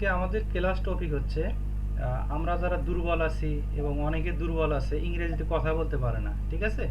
আজকে আমাদের class topic হচ্ছে আমরা যারা দুর্বল আছি এবং অনেকে দুর্বল আছে ইংরেজিতে কথা বলতে পারে না ঠিক আছে?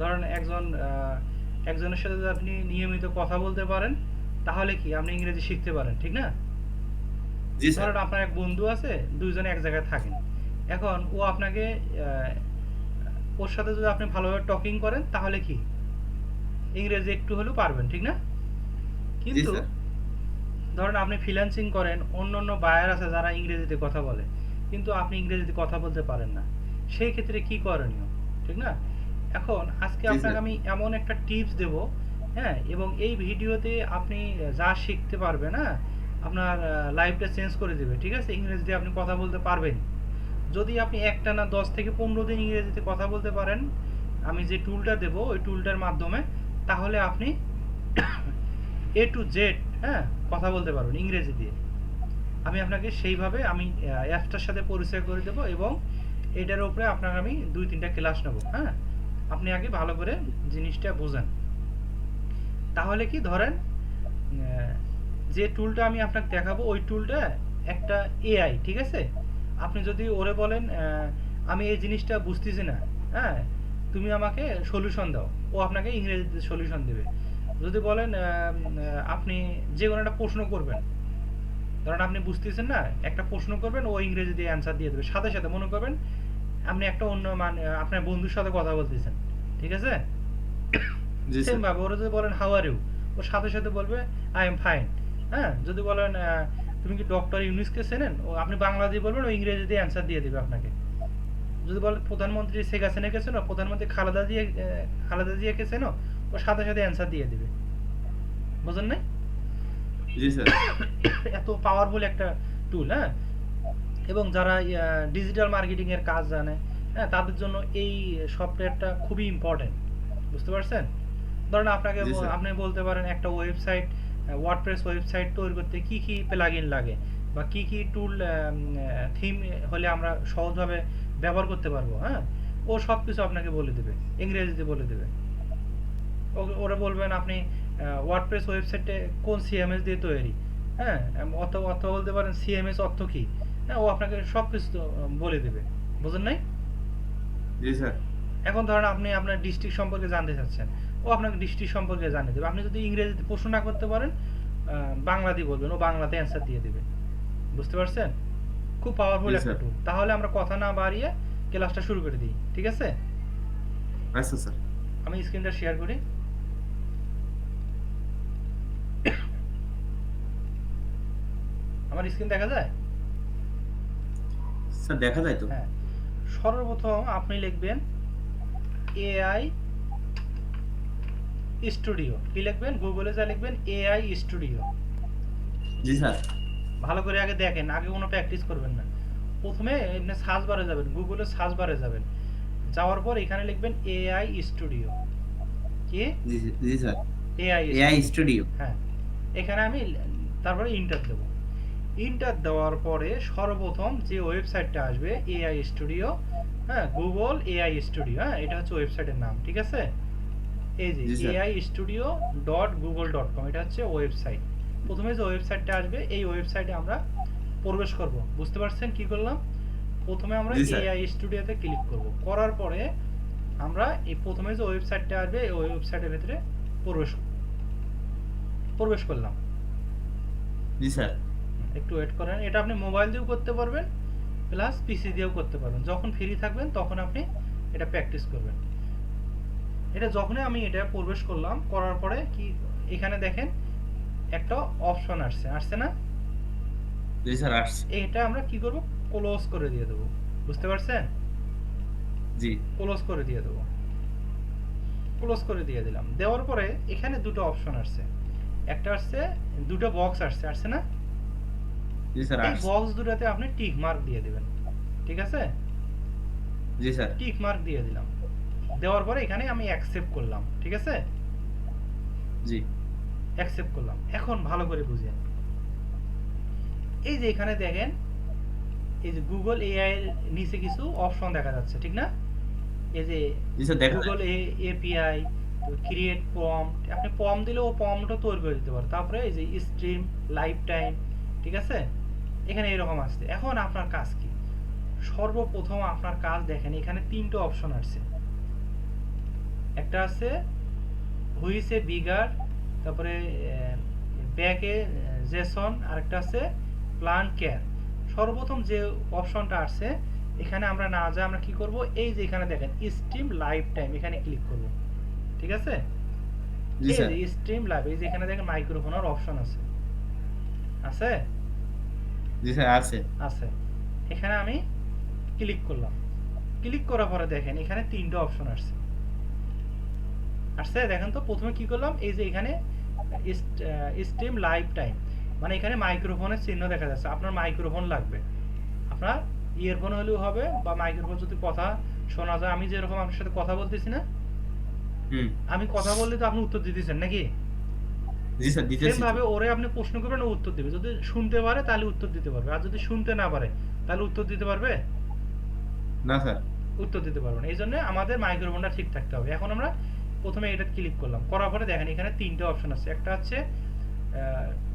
ধরেন একজন একজনের সাথে যদি আপনি নিয়মিত কথা বলতে পারেন তাহলে কি আপনি ইংরেজি শিখতে পারেন ঠিক না? ধরেন আপনার এক বন্ধু আছে দুইজনে এক জায়গায় থাকেন। এখন ও আপনাকে ওর সাথে যদি আপনি ভালোভাবে টকিং করেন তাহলে কি? ইংরেজি একটু হলেও পারবেন ঠিক না? কিন্তু ধরেন আপনি ফ্রিল্যান্সিং করেন অন্য অন্য বায়ার আছে যারা ইংরেজিতে কথা বলে কিন্তু আপনি ইংরেজিতে কথা বলতে পারেন না। সেই ক্ষেত্রে কি করণীয়? ঠিক না? এখন আজকে আপনাকে আমি এমন একটা টিপস দেব হ্যাঁ এবং এই ভিডিওতে আপনি যা শিখতে পারবেন হ্যাঁ আপনার লাইফটা চেঞ্জ করে দেবে ঠিক আছে? ইংরেজিতে আপনি কথা বলতে পারবেন। যদি আপনি একটা না দশ থেকে পনেরো দিন ইংরেজিতে কথা বলতে পারেন আমি যে টুলটা দেবো ওই টুলটার মাধ্যমে তাহলে আপনি এ টু জেড হ্যাঁ কথা বলতে পারবেন ইংরেজি দিয়ে। আমি আপনাকে সেইভাবে আমি অ্যাপটার সাথে পরিচয় করে দেবো এবং এটার উপরে আপনাকে আমি দুই তিনটা ক্লাস নেব হ্যাঁ? আপনি আগে ভালো করে জিনিসটা বোঝেন। তাহলে কি ধরেন যে টুলটা আমি আপনাকে দেখাবো, ওই টুলটা একটা এআই ঠিক আছে? আপনি যদি ওরে বলেন আমি এই জিনিসটা বুঝতেছি না হ্যাঁ? তুমি আমাকে সলিউশন দাও, ও আপনাকে ইংরেজিতে সলিউশন দেবে। যদি বলেন আপনি যে কোনো একটা প্রশ্ন করবেন ধরেন আপনি বুঝতেছেন না একটা প্রশ্ন করবেন ও ইংরেজি দিয়ে অ্যান্সার দিয়ে দেবে। সাথে সাথে মনে করবেন আপনি একটা অন্য মানে আপনার বন্ধুর সাথে কথা বলতেছেন ঠিক আছে? সেম ভাবে ওরা যদি বলেন হাউ আর ইউ ও সাথে সাথে বলবে আই এম ফাইন হ্যাঁ? যদি বলেন তুমি কি ডক্টর ইউনিসকে চেনেন? ও আপনি বাংলা দিয়ে বলবেন ও ইংরেজি দিয়ে অ্যান্সার দিয়ে দেবে আপনাকে। যদি বলেন প্রধানমন্ত্রী শেখ হাসিনাকে চেনো? প্রধানমন্ত্রী খালেদা জিয়া আহ, খালেদা জিয়াকে চেনো? ও সাথে সাথে অ্যান্সার দিয়ে দিবে। বুঝলেন না জি স্যার। এত পাওয়ারফুল একটা টুল হ্যাঁ? এবং যারা ডিজিটাল মার্কেটিং এর কাজ জানে হ্যাঁ তাদের জন্য এই সফটওয়্যারটা খুবই ইম্পর্টেন্ট বুঝতে পারছেন? ধরেন আপনাকে। আপনি বলতে পারেন একটা ওয়েবসাইট ওয়ার্ডপ্রেস ওয়েবসাইট তৈরি করতে কি কি প্লাগইন লাগে বা কি কি টুল থিম হলে আমরা সহজভাবে ব্যবহার করতে পারব হ্যাঁ? ও সব কিছু আপনাকে বলে দেবে ইংরেজিতে বলে দেবে। ওরা বলবেন আপনি ওয়ার্ডপ্রেস ওয়েবসাইটে কোন সিএমএস দিয়ে তৈরি? হ্যাঁ অথবা অথবা বলতে পারেন সিএমএস অর্থ কি? হ্যাঁ ও আপনাকে সব কিছু বলে দেবে। বুঝেন নাই? জি স্যার। এখন ধরেন আপনি আপনার ডিস্ট্রিক্ট সম্পর্কে জানতে চাচ্ছেন ও আপনাকে ডিস্ট্রিক্ট সম্পর্কে জানিয়ে দেবে। আপনি যদি ইংরেজিতে প্রশ্ন না করতে পারেন বাংলা দিয়ে বলবেন ও বাংলাতে অ্যান্সার দিয়ে দেবে। বুঝতে পারছেন? খুব পাওয়ারফুল একটা টুল তাহলে আমরা কথা না বাড়িয়ে ক্লাসটা শুরু করে দিই ঠিক আছে? আচ্ছা স্যার। আমি স্ক্রিনটা শেয়ার করি। আমার স্ক্রিন দেখা যায়? স্যার দেখা যায় তো। হ্যাঁ। সর্বপ্রথম আপনি লিখবেন এআই স্টুডিও কি লিখবেন? গুগলে যা লিখবেন এআই স্টুডিও জি স্যার। ভালো করে আগে দেখেন আগে কোনো প্র্যাকটিস করবেন না। প্রথমে এমনি সার্চ বারে যাবেন গুগলে সার্চ বারে যাবেন। যাওয়ার পর এখানে লিখবেন এআই স্টুডিও কি? জি স্যার। এআই এআই স্টুডিও হ্যাঁ। এখানে আমি তারপরে ইন্টার দেব। ইন্টার দেওয়ার পরে সর্বপ্রথম যে ওয়েবসাইটটা আসবে এআই স্টুডিও হ্যাঁ গুগল এআই স্টুডিও হ্যাঁ এটা হচ্ছে ওয়েবসাইটের নাম ঠিক আছে? এই যে AI studio dot Google dot com এটা হচ্ছে ওয়েবসাইট। প্রথমে যে ওয়েবসাইটটা আসবে এই ওয়েবসাইটে আমরা প্রবেশ করব বুঝতে পারছেন কি করলাম? প্রথমে আমরা। এআই স্টুডিওতে ক্লিক করব করার পরে আমরা এই প্রথমে যে ওয়েবসাইটটা আসবে এই ওয়েবসাইটের ভিতরে প্রবেশ প্রবেশ করলাম। জি স্যার। একটু ওয়েট করেন। এটা আপনি মোবাইল দিয়েও করতে পারবেন প্লাস পিসি দিয়েও করতে পারবেন। যখন ফ্রি থাকবেন তখন আপনি এটা প্র্যাকটিস করবেন। এটা যখনই আমি এটা প্রবেশ করলাম করার পরে কি এখানে দেখেন একটা অপশন আসছে। আসছে না? জি স্যার আর্টস এটা আমরা কি করব? ক্লোজ করে দিয়ে দেবো। বুঝতে পারছেন? জি। ক্লোজ করে দিয়ে দেবো। ক্লোজ করে দিয়ে দিলাম। দেওয়ার পরে এখানে দুটো অপশন আসছে। একটা আসছে দুটো বক্স আসছে। আসছে না? জি স্যার এই বক্স দুটাতে আপনি টিক মার্ক দিয়ে দিবেন ঠিক আছে? জি স্যার। টিক মার্ক দিয়ে দিলাম। দেওয়ার পরে এখানে আমি অ্যাকসেপ্ট করলাম ঠিক আছে? জি। অ্যাকসেপ্ট করলাম। এখন ভালো করে বুঝেন। এই যে এখানে দেখেন এই যে গুগল এআই এর নিচে কিছু অপশন দেখা যাচ্ছে ঠিক না? এই যে গুগল এপিআই ক্রিয়েট প্রম্পট আপনি প্রম্পট দিলে ও প্রম্পটও তৈরি করে দিতে পারে তারপরে এই যে স্ট্রিম লাইফ টাইম ঠিক আছে? এখানে এরকম আসছে। এখন আপনার কাজ কি? সর্বপ্রথম আপনার কাজ দেখেন এখানে তিনটে অপশন আসছে। একটা আছে হুইসে বিগার তারপরে ব্যাকে জেসন আরেকটা আছে প্লান্ট কেয়ার সর্বপ্রথম যে অপশনটা আসছে এখানে আমরা না যা আমরা কি করব? এই যে এখানে দেখেন স্ট্রিম লাইভ টাইম এখানে ক্লিক করব। ঠিক আছে? স্ট্রিম লাইভ এই যে এখানে দেখেন মাইক্রোফোনের অপশন আছে। আছে? জি স্যার আছে। আছে। এখানে আমি ক্লিক করলাম। ক্লিক করার পরে দেখেন এখানে তিনটে অপশন আসছে। আসছে দেখেন তো প্রথমে কি করলাম এই যে এখানে স্ট্রিম লাইভ টাইম মানে এখানে মাইক্রোফোনের চিহ্ন দেখা যাচ্ছে। আপনার মাইক্রোফোন লাগবে। আপনার ইয়ারফোন হলেও হবে বা মাইক্রোফোন যদি কথা শোনা যায় আমি যেরকম আপনার সাথে কথা বলতেছি না আমি কথা বললে তো আপনি উত্তর দিতেছেন নাকি? জি স্যার ভাবে ওরে আপনি প্রশ্ন করবেন ও উত্তর দেবে। যদি শুনতে পারে তাহলে উত্তর দিতে পারবে। আর যদি শুনতে না পারে তাহলে উত্তর দিতে পারবে? না স্যার। উত্তর দিতে পারবে না। এই জন্য আমাদের মাইক্রোফোনটা ঠিক থাকতে হবে। এখন আমরা প্রথমে এটা ক্লিক করলাম। করার পরে দেখেন এখানে তিনটে অপশন আছে। একটা হচ্ছে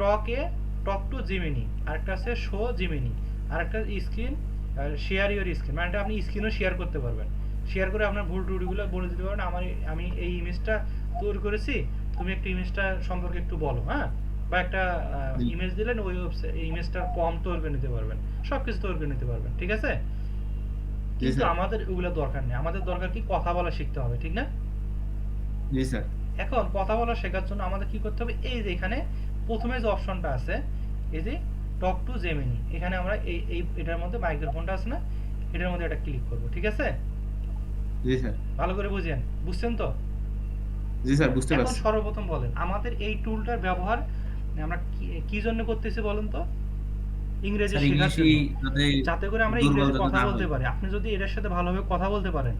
টকে টক টু জিমিনি আরেকটা আছে শো জিমিনি আরেকটা স্ক্রিন শেয়ার ইউর স্ক্রিন মানে আপনি স্ক্রিনও শেয়ার করতে পারবেন। শেয়ার করে আপনার ভুল টুটিগুলো বলে দিতে পারবেন। আমার আমি এই ইমেজটা তৈরি করেছি। তুমি একটু ইমেজটা সম্পর্কে একটু বলো হ্যাঁ? বা একটা। ইমেজ দিলেন ওই ইমেজটার ফর্ম তৈরি করে নিতে পারবেন সব কিছু তৈরি করে নিতে পারবেন ঠিক আছে? কিন্তু আমাদের ওগুলো দরকার নেই আমাদের দরকার কি কথা বলা শিখতে হবে ঠিক না? জি স্যার। এখন কথা বলা শেখার জন্য আমাদের কি করতে হবে? এই যে এখানে প্রথমে যে অপশনটা আছে এই যে টক টু জেমিনি এখানে আমরা এই এই এটার মধ্যে মাইক্রোফোনটা আছে না এটার মধ্যে এটা ক্লিক করব ঠিক আছে? জি স্যার। ভালো করে বুঝেন বুঝছেন তো? জি স্যার বুঝতে পারছি। সর্বপ্রথম বলেন আমাদের এই টুলটার ব্যবহার আমরা কি- জন্য করতেছি বলেন তো? ইংরেজি শেখার যাতে করে আমরা ইংরেজি কথা বলতে পারি। আপনি যদি এটার সাথে ভালোভাবে কথা বলতে পারেন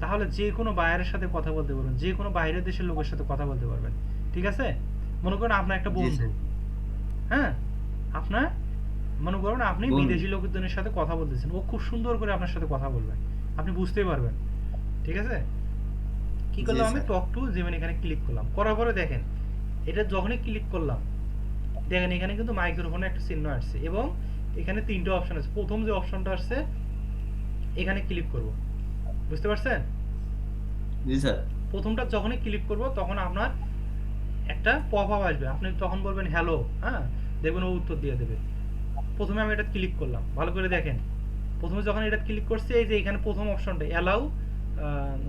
তাহলে যে কোনো বাইরের সাথে কথা বলতে পারবেন যে কোনো বাইরের দেশের লোকের সাথে কথা বলতে পারবেন। ঠিক আছে? মনে করেন আপনার একটা বন্ধু। হ্যাঁ? আপনার মনে করুন আপনি। বিদেশি লোকজনের সাথে কথা বলতেছেন। ও খুব সুন্দর করে আপনার সাথে কথা বলবে। আপনি বুঝতেই পারবেন। ঠিক আছে? কি করলাম আমি? টক টু যেমন এখানে ক্লিক করলাম। করার পরে দেখেন এটা যখনই ক্লিক করলাম দেখেন এখানে কিন্তু মাইক্রোফোনে একটা চিহ্ন আসছে এবং এখানে তিনটে অপশন আছে। প্রথম যে অপশনটা আসছে এখানে ক্লিক করব। বুঝতে পারছেন? জি স্যার। প্রথমটা যখনই ক্লিক করব তখন আপনার একটা পপ আপ আসবে। আপনি তখন বলবেন হ্যালো হ্যাঁ? দেখবেন ও উত্তর দিয়ে দেবে। প্রথমে আমি এটা ক্লিক করলাম। ভালো করে দেখেন। প্রথমে যখন এটা ক্লিক করছি এই যে এখানে প্রথম অপশনটা allow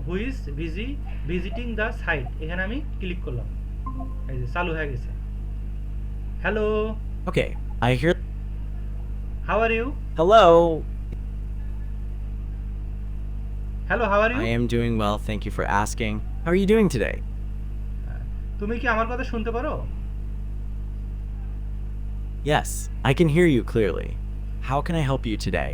হুইজ ভিজি ভিজিটিং দ্য সাইট এখানে আমি ক্লিক করলাম এই যে চালু হয়ে গেছে hello Okay, I hear. How are you Hello, hello how are you I am doing well. Thank you for asking. How are you doing today? তুমি কি আমার কথা শুনতে পারো Yes, I can hear you clearly. How can I help you today?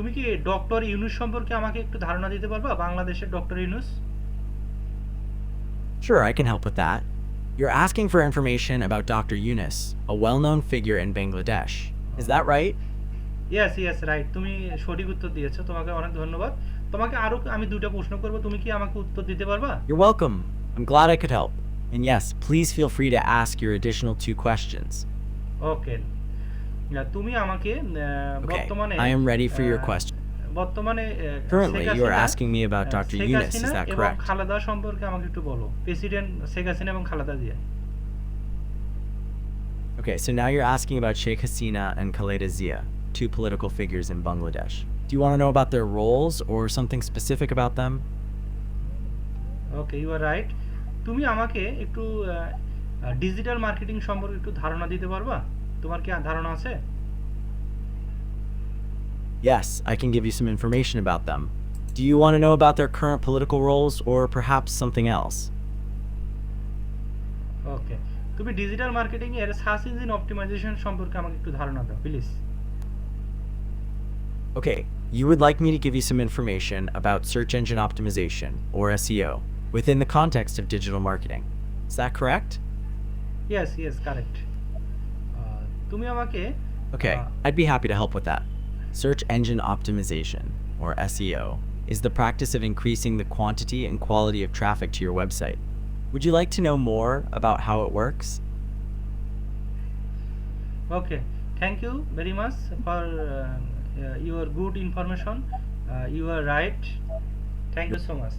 তুমি কি doctor Yunus সম্পর্কে আমাকে একটু ধারণা দিতে পারবা বাংলাদেশের doctor Yunus Sure, I can help with that. You're asking for information about Dr. Yunus, a well known figure in Bangladesh. Is that right? Yes yes right তুমি সঠিক উত্তর দিয়েছো তোমাকে অনেক ধন্যবাদ তোমাকে আরো আমি দুটো প্রশ্ন করব তুমি কি আমাকে উত্তর দিতে পারবা You're welcome. I'm glad I could help. And yes, please feel free to ask your additional two questions. ওকে তুমি আমাকে আহ, Okay, বর্তমানে I am ready for your ah, question. বর্তমানে আহ, Currently, Sheikh you are Hasina, asking me about ah, Dr. Sheikh Yunus, is Hasina that এবং correct? Khaleda সম্পর্কে আমাকে একটু বলো president Sheikh Hasina এবং Khaleda Zia Okay, so now you're asking about Sheikh Hasina and Khaleda Zia, two political figures in Bangladesh. Do you want to know about their roles or something specific about them? Okay you are right তুমি আমাকে একটু digital marketing সম্পর্কে একটু ধারণা দিতে পারবা তোমার কি ধারণা আছে Yes, I can give you some information about them. Do you want to know about their current political roles or perhaps something else? Okay তুমি ডিজিটাল মার্কেটিং এর সার্চ ইঞ্জিন অপটিমাইজেশন সম্পর্কে আমাকে একটু ধারণা দাও please Okay, you would like me to give you some information about search engine optimization, or SEO, within the context of digital marketing. Is that correct? Yes yes correct তুমি আমাকে Okay, Uh, I'd be happy to help with that. Search engine optimization, or SEO, is the practice of increasing the quantity and quality of traffic to your website. Would you like to know more about how it works? Okay thank you very much for uh, uh, your good information uh, you are right thank you so much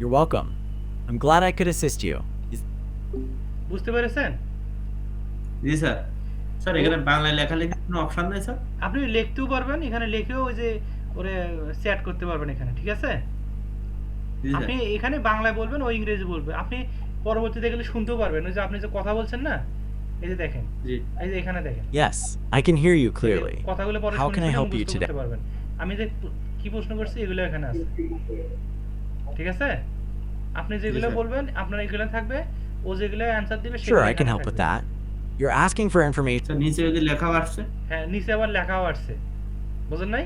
You're welcome. I'm glad I could assist you. Is- বুঝতে পেরেছেন জি sir. Sir এখানে বাংলায় লেখালেখির কোনো option নেই sir? আপনি লিখতেও পারবেন এখানে লিখেও ওই যে ওরে চ্যাট করতে পারবেন এখানে ঠিক আছে? আপনি এখানে বাংলায় বলবেন ও ইংরেজি বলবে। আপনি পরবর্তীতে গেলে শুনতেও পারবেন ওই যে আপনি যে কথা বলছেন না এই যে দেখেন জি। এই যে এখানে দেখেন। Can hear you এই যে clearly. কথাগুলো পরে শুনে help you মুখস্থ today? করতে পারবেন। আমি যে কি প্রশ্ন করছি এগুলো এখানে আছে। ঠিক আছে? আপনি যেগুলো বলবেন আপনার এগুলো থাকবে ও যেগুলো অ্যানসার দিবে can এখানে help with থাকবে। that. You're asking for information. Sir নিচে যদি লেখাও আসছে। হ্যাঁ নিচে আবার লেখাও আসছে। বুঝেন নাই?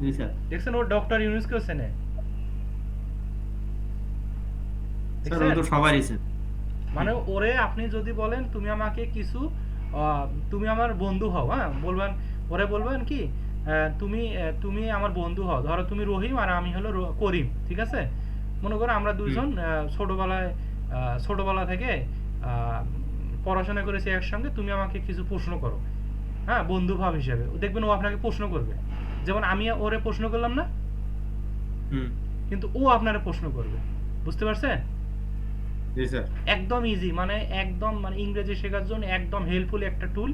জি স্যার। দেখছেন ও ডক্টর ইউনুসকেও চেনে। স্যার ও দেখছেন? তো সবারই স্যার মানে ওরে আপনি যদি বলেন তুমি আমাকে কিছু তুমি আমার বন্ধু হও হ্যাঁ? বলবেন ওরে বলবেন কি আহ, তুমি তুমি আমার বন্ধু হও। ধরো তুমি রহিম আর আমি হলো করিম ঠিক আছে? মনে করো আমরা দুইজন ছোটবেলায় আহ, ছোটবেলা থেকে আহ, পড়াশোনা করেছি একসঙ্গে তুমি আমাকে কিছু প্রশ্ন করো। হ্যাঁ বন্ধু ভাব হিসেবে। দেখবেন ও আপনাকে প্রশ্ন করবে। যেমন আমি ওরে প্রশ্ন করলাম না? কিন্তু ও আপনারে প্রশ্ন করবে। বুঝতে পারছেন? একদম ইজি মানে একদম মানে ইংরেজি শেখার জন্য একদম হেল্পফুল একটা টুল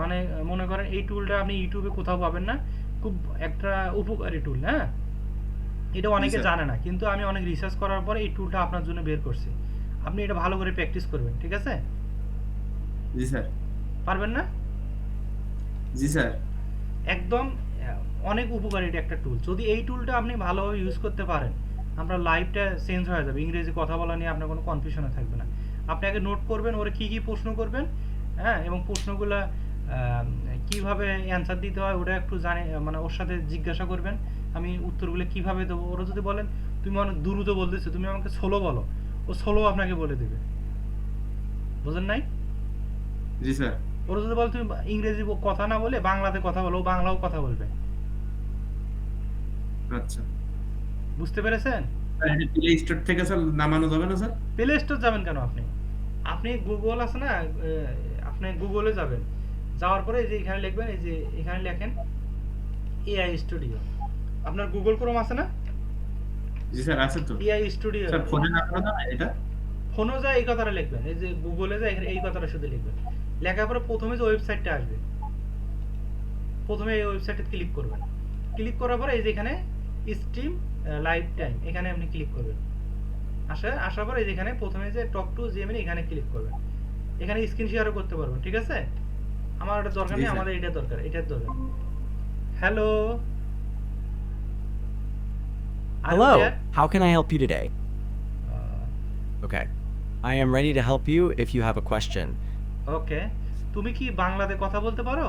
মানে মনে করেন এই টুলটা আপনি ইউটিউবে কোথাও পাবেন না। খুব একটা উপকারী টুল হ্যাঁ? এটা অনেকে জানে না কিন্তু আমি অনেক রিসার্চ করার পরে এই টুলটা আপনার জন্য বের করছি। আপনি এটা ভালো করে প্র্যাকটিস করবেন ঠিক আছে? জি স্যার। পারবেন না? জি স্যার। একদম অনেক উপকারী এটা একটা টুল যদি এই টুলটা আপনি ভালোভাবে ইউজ করতে পারেন আপনার লাইফটা চেঞ্জ হয়ে যাবে। ইংরেজি কথা বলা নিয়ে আপনার কোনো কনফিউশনে থাকবে না। আপনি আগে নোট করবেন ওরা কি কি প্রশ্ন করবেন হ্যাঁ? এবং প্রশ্নগুলো কীভাবে অ্যান্সার দিতে হয় ওটা একটু জানে মানে ওর সাথে জিজ্ঞাসা করবেন। আমি উত্তরগুলো কীভাবে দেবো? ওরা যদি বলেন তুমি অনেক দ্রুত বলতেছো তুমি আমাকে সোলো বলো। ও সোলো আপনাকে বলে দেবে। বুঝেন নাই? জি স্যার। ওরা যদি বলে তুমি ইংরেজি কথা না বলে বাংলাতে কথা বলো বাংলাও কথা বলবে। আচ্ছা। বুঝতে পেরেছেন? প্লে স্টোর থেকে স্যার নামানো যাবে না স্যার? প্লে স্টোর যাবেন কেন আপনি? আপনি গুগল আছে না আপনি গুগলে যাবেন। যাওয়ার পরে এই যে এখানে লিখবেন এই যে এখানে লেখেন এআই স্টুডিও আপনার গুগল ক্রোম আছে না? জি স্যার আছে তো। এআই স্টুডিও স্যার ফোনে যাবে এটা? ফোনও যায় এই কথাটা লিখবেন এই যে গুগলে যায় এখানে এই কথাটা শুধু লিখবেন। লেখার পরে প্রথমে যে ওয়েবসাইটটা আসবে প্রথমে এই ওয়েবসাইটে ক্লিক করবেন। ক্লিক করার পরে এই যে এখানে স্ট্রিম লাইভ টাইম এখানে আপনি ক্লিক করবেন। আসা আসার পরে এই যে এখানে প্রথমে যে টক টু জিএমএল এখানে ক্লিক করবেন। এখানে স্ক্রিন শেয়ারও করতে পারবেন ঠিক আছে? আমার ওটা দরকার নেই আমাদের এটা দরকার এটার দরকার। Hello Hello, how can I help you today? Okay, I am ready to help you if you have a question. Okay তুমি কি বাংলাতে কথা বলতে পারো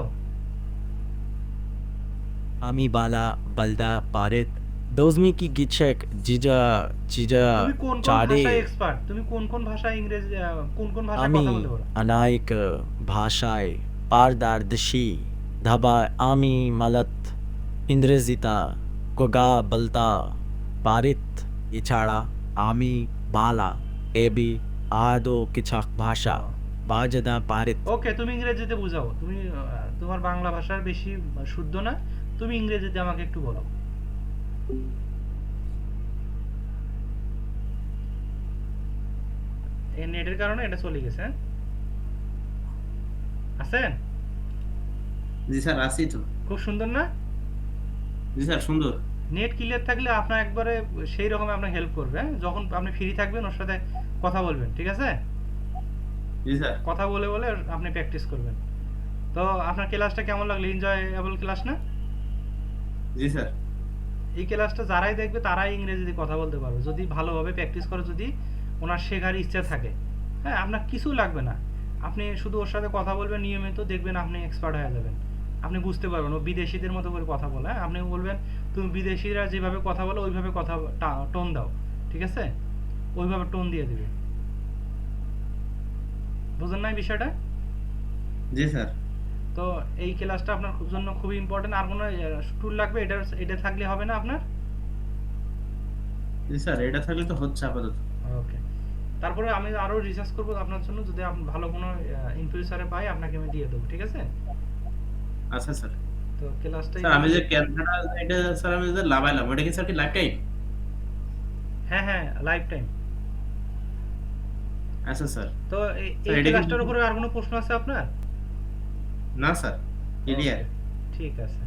আমি bala balda parit. Dozmi ki gichek jija jija তুমি কোন কোন chade. ভাষায় এক্সপার্ট তুমি কোন কোন ভাষায় ইংরেজি আহ, কোন কোন ভাষায় কথা বলতে পারো অনায়ক ভাষায় পারদর্শী ধাবা আমি মালত ইংরেজিতা কোগা বলতা পারিত এছাড়া আমি বালা এবি আদো কিছাক ভাষা বাজদা পারিত ওকে তুমি ইংরেজিতে বুঝাও। তুমি তোমার বাংলা ভাষার বেশি শুদ্ধ না। তুমি ইংরেজিতে আমাকে একটু বলো। এই নেটের কারণে এটা চলে গেছে হ্যাঁ? আছেন জি স্যার আছি তো। খুব সুন্দর না? জি স্যার সুন্দর। নেট ক্লিয়ার থাকলে আপনার একবারে সেই রকম আপনাকে হেল্প করবে হ্যাঁ? যখন আপনি ফ্রি থাকবেন ওর সাথে কথা বলবেন ঠিক আছে? কথা বলে বলে আপনি প্র্যাকটিস করবেন। তো আপনার ক্লাসটা কেমন লাগল? এনজয়েবল ক্লাস না? জি স্যার। এই ক্লাসটা যারাই দেখবে তারাই ইংরেজিতে কথা বলতে পারবে। যদি ভালোভাবে প্র্যাকটিস করে যদি ওনার শেখার ইচ্ছা থাকে। হ্যাঁ আপনার কিছু লাগবে না। আপনি শুধু ওর সাথে কথা বলবেন নিয়মিত দেখবেন আপনি এক্সপার্ট হয়ে যাবেন। আপনি বুঝতে পারবেন ও বিদেশিদের মতো করে কথা বলে। হ্যাঁ আপনি বলবেন তুমি বিদেশিরা যেভাবে কথা বলো ওইভাবে কথা টোন দাও। ঠিক আছে? ওইভাবে টোন দিয়ে দিবে। বুঝেন না এই বিষয়টা? জি স্যার। তো এই ক্লাসটা আপনার জন্য খুবই ইম্পর্টেন্ট আর কোনো টুল লাগবে? এটা এটা থাকলে হবে না আপনার? জি স্যার এটা থাকলে তো হচ্ছে আপাতত। ওকে তারপরে আমি আরও রিসার্চ করব আপনার জন্য। যদি আপ- ভালো কোনো ইন ফিউচারে পাই আপনাকে আমি দিয়ে দেবো ঠিক আছে? আচ্ছা স্যার। তো ক্লাসটা স্যার আমি যে ক্যালকাটা এটা স্যার আমি যে লাভাইলাম ওটা কি স্যার কি লাইফ টাইম হ্যাঁ হ্যাঁ লাইফ টাইম আচ্ছা স্যার। তো এই স্যার, এই এটা কি- ক্লাসটার উপরে আর কোনো প্রশ্ন আছে আপনার? না স্যার। ক্লিয়ার ঠিক আছে।